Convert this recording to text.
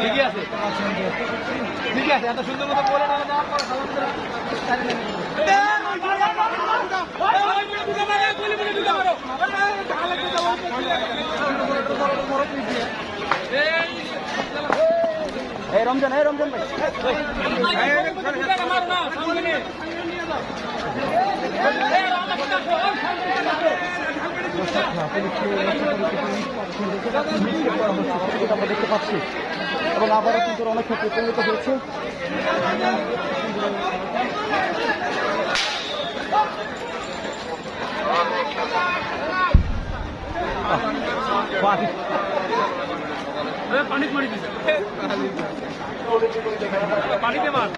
ঠিকই আছে আছে এত সুন্দর মতো বলে না এই রমজান এই রমজান ভাই। দেখতে পাচ্ছি এবং আবারও কিন্তু অনেক ক্ষেত্রে পরিণত হয়েছে। পানি পানি দিছে। পানিতে